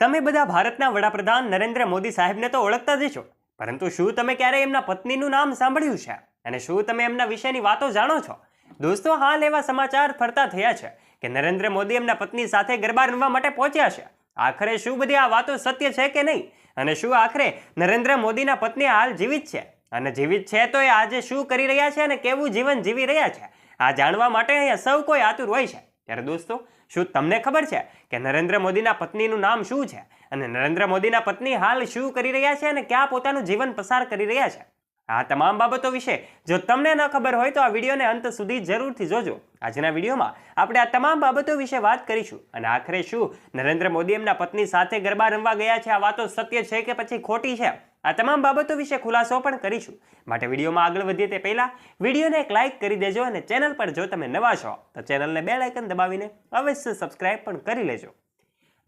તમે બધા ભારતના વડાપ્રધાન નરેન્દ્ર મોદી સાહેબને તો ઓળખતા જ છો પરંતુ શું તમે ક્યારેય એમના પત્નીનું નામ સાંભળ્યું છે? અને શું તમે એમના વિશેની વાતો જાણો છો? દોસ્તો, હાલ એવા સમાચાર ફરતા થયા છે કે નરેન્દ્ર મોદી એમના પત્ની સાથે ગરબા રમવા માટે પહોંચ્યા છે. આખરે શું બધી આ વાતો સત્ય છે કે નહીં? અને શું આખરે નરેન્દ્ર મોદીના પત્ની હાલ જીવિત છે? અને જીવિત છે તો એ આજે શું કરી રહ્યા છે અને કેવું જીવન જીવી રહ્યા છે? આ જાણવા માટે અહીંયા સૌ કોઈ આતુર હોય છે. ત્યારે દોસ્તો, શું તમને ખબર છે કે નરેન્દ્ર મોદીના પત્નીનું નામ શું છે? અને નરેન્દ્ર મોદીના પત્ની હાલ શું કરી રહ્યા છે અને ક્યાં પોતાનું જીવન પસાર કરી રહ્યા છે? આ તમામ બાબતો વિશે જો તમને ન ખબર હોય તો આ વિડીયોને અંત સુધી જરૂરથી જોજો. આજના વિડીયોમાં આપણે આ તમામ બાબતો વિશે વાત કરીશું. અને આખરે શું નરેન્દ્ર મોદી એમના પત્ની સાથે ગરબા રમવા ગયા છે? આ વાતો સત્ય છે કે પછી ખોટી છે? આ તમામ બાબતો વિશે ખુલાસો પણ કરીશું. માટે વિડીયોમાં આગળ વધીએ તે પહેલાં વિડીયોને એક લાઇક કરી દેજો અને ચેનલ પર જો તમે નવા છો, તો ચેનલને બે લાઇકન દબાવીને અવશ્ય સબસ્ક્રાઇબ પણ કરી લેજો.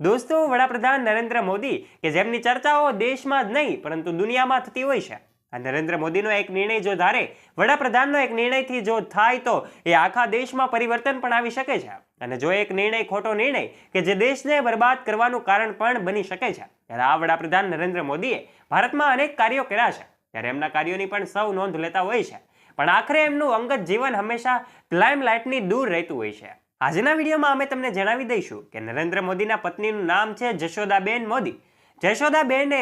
દોસ્તો, વડાપ્રધાન નરેન્દ્ર મોદી, કે જેમની ચર્ચાઓ દેશમાં જ નહીં, પરંતુ દુનિયામાં થતી હોય છે આ નરેન્દ્ર મોદીનો એક નિર્ણય જો ધારે, વડાપ્રધાનનો એક નિર્ણયથી જો થાય તો એ આખા દેશમાં પરિવર્તન પણ આવી શકે છે. અને જો એક નિર્ણય ખોટો નિર્ણય કે જે દેશને બરબાદ કરવાનું કારણ પણ બની શકે છે, ત્યારે આ વડાપ્રધાન નરેન્દ્ર મોદીએ ભારતમાં અનેક કાર્યો કર્યા છે. ત્યારે એમના કાર્યોની પણ સૌ નોંધ લેતા હોય છે. પણ આખરે એમનું અંગત જીવન હંમેશા લાઇમલાઇટની દૂર રહેતું હોય છે. આજના વિડીયોમાં અમે તમને જણાવી દઈશું કે નરેન્દ્ર મોદીના પત્નીનું નામ છે જશોદાબેન મોદી. જશોદાબેને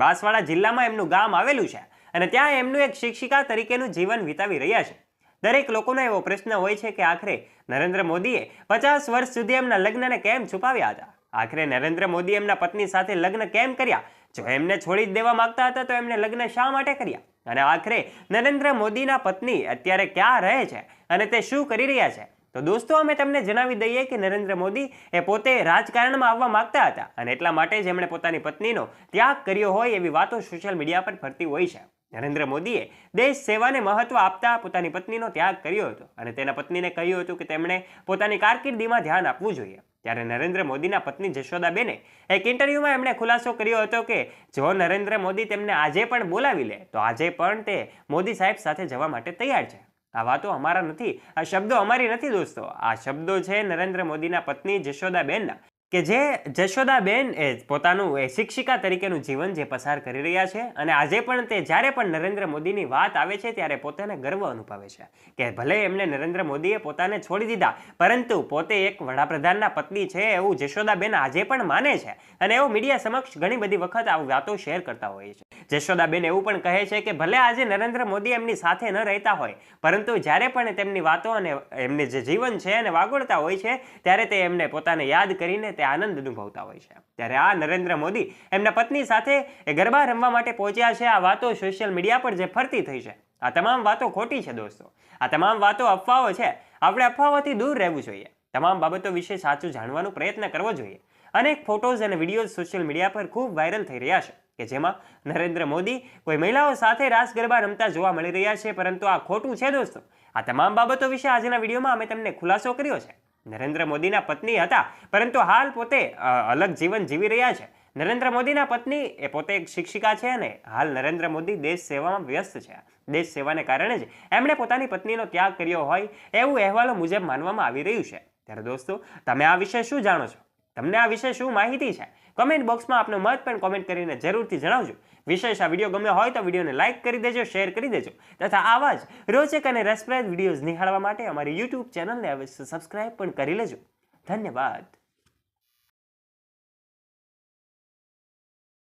બાંસવાડા જિલ્લામાં એમનું ગામ આવેલું છે. અને ત્યાં એમનું એક શિક્ષિકા તરીકેનું જીવન વિતાવી રહ્યા છે. દરેક લોકોનો એવો પ્રશ્ન હોય છે કે આખરે નરેન્દ્ર મોદીએ પચાસ વર્ષ સુધી એમના લગ્નને કેમ છુપાવ્યા હતા? આખરે નરેન્દ્ર મોદી એમના પત્ની સાથે લગ્ન કેમ કર્યા? જો એમને છોડી જ દેવા માંગતા હતા તો એમને લગ્ન શા માટે કર્યા? અને આખરે નરેન્દ્ર મોદીના પત્ની અત્યારે ક્યાં રહે છે અને તે શું કરી રહ્યા છે? તો દોસ્તો, અમે તમને જણાવી દઈએ કે નરેન્દ્ર મોદી એ પોતે રાજકારણમાં આવવા માંગતા હતા અને એટલા માટે જ એમણે પોતાની પત્નીનો ત્યાગ કર્યો હોય એવી વાતો સોશિયલ મીડિયા પર ફરતી હોય છે. નરેન્દ્ર મોદીએ દેશ સેવાને મહત્વ આપતા પોતાની પત્નીનો ત્યાગ કર્યો હતો અને તેના પત્નીને કહ્યું હતું કે તેમણે પોતાની કારકિર્દીમાં ધ્યાન આપવું જોઈએ. ત્યારે નરેન્દ્ર મોદીના પત્ની જશોદાબેને એક ઇન્ટરવ્યૂમાં એમણે ખુલાસો કર્યો હતો કે જો નરેન્દ્ર મોદી તેમને આજે પણ બોલાવી લે, તો આજે પણ તે મોદી સાહેબ સાથે જવા માટે તૈયાર છે. આ વાતો અમારા નથી, આ શબ્દો અમારી નથી દોસ્તો. આ શબ્દો છે નરેન્દ્ર મોદીના પત્ની જશોદાબેનના. કે જે જશોદાબેન એ પોતાનું, એ શિક્ષિકા તરીકેનું જીવન જે પસાર કરી રહ્યા છે અને આજે પણ તે, જ્યારે પણ નરેન્દ્ર મોદીની વાત આવે છે, ત્યારે પોતાને ગર્વ અનુભવે છે કે ભલે એમને નરેન્દ્ર મોદીએ પોતાને છોડી દીધા, પરંતુ પોતે એક વડાપ્રધાનના પત્ની છે એવું જશોદાબેન આજે પણ માને છે અને એવું મીડિયા સમક્ષ ઘણી બધી વખત આ વાતો શેર કરતા હોય છે. જશોદાબેન એવું પણ કહે છે કે ભલે આજે નરેન્દ્ર મોદી એમની સાથે ન રહેતા હોય, પરંતુ જ્યારે પણ તેમની વાતો અને એમને જે જીવન છે અને વાગોળતા હોય છે, ત્યારે તે એમને પોતાને યાદ કરીને તે આનંદ અનુભવતા હોય છે. ત્યારે આ નરેન્દ્ર મોદી એમના પત્ની સાથે એ ગરબા રમવા માટે પહોંચ્યા છે. આ વાતો સોશિયલ મીડિયા પર જે ફરતી થઈ છે. આ તમામ વાતો ખોટી છે દોસ્તો. આ તમામ વાતો અફવાઓ છે. આપણે અફવાઓથી દૂર રહેવું જોઈએ. તમામ બાબતો વિશે સાચું જાણવાનો પ્રયત્ન કરવો જોઈએ. અનેક ફોટોઝ અને વિડીયોઝ સોશિયલ મીડિયા પર ખૂબ વાયરલ થઈ રહ્યા છે કે જેમાં નરેન્દ્ર મોદી કોઈ મહિલાઓ સાથે રાસ ગરબા રમતા જોવા મળી રહ્યા છે. પરંતુ આ ખોટું છે દોસ્તો. આ તમામ બાબતો વિશે આજના વિડીયોમાં અમે તમને ખુલાસો કર્યો છે. નરેન્દ્ર મોદીના પત્ની હતા, પરંતુ હાલ પોતે અલગ જીવન જીવી રહ્યા છે. નરેન્દ્ર મોદીના પત્ની એ પોતે એક શિક્ષિકા છે અને હાલ નરેન્દ્ર મોદી દેશ સેવામાં વ્યસ્ત છે. દેશ સેવાને કારણે જ એમણે પોતાની પત્નીનો ત્યાગ કર્યો હોય, એવું અહેવાલો મુજબ માનવામાં આવી રહ્યું છે. ત્યારે દોસ્તો, તમે આ વિશે શું જાણો છો? તમને આ વિશે શું માહિતી છે? કમેન્ટ બોક્સમાં આપનો મત પણ કોમેન્ટ કરીને જરૂરથી જણાવજો. વિશેષ આ વીડિયો ગમ્યો હોય તો વિડીયોને લાઇક કરી દેજો શેર કરી દેજો તથા આવા જ રોચક અને રસપ્રદ વિડીયોઝ નિહાળવા માટે અમારી યુટ્યુબ ચેનલને અવશ્ય સબસ્ક્રાઇબ પણ કરી લેજો. ધન્યવાદ.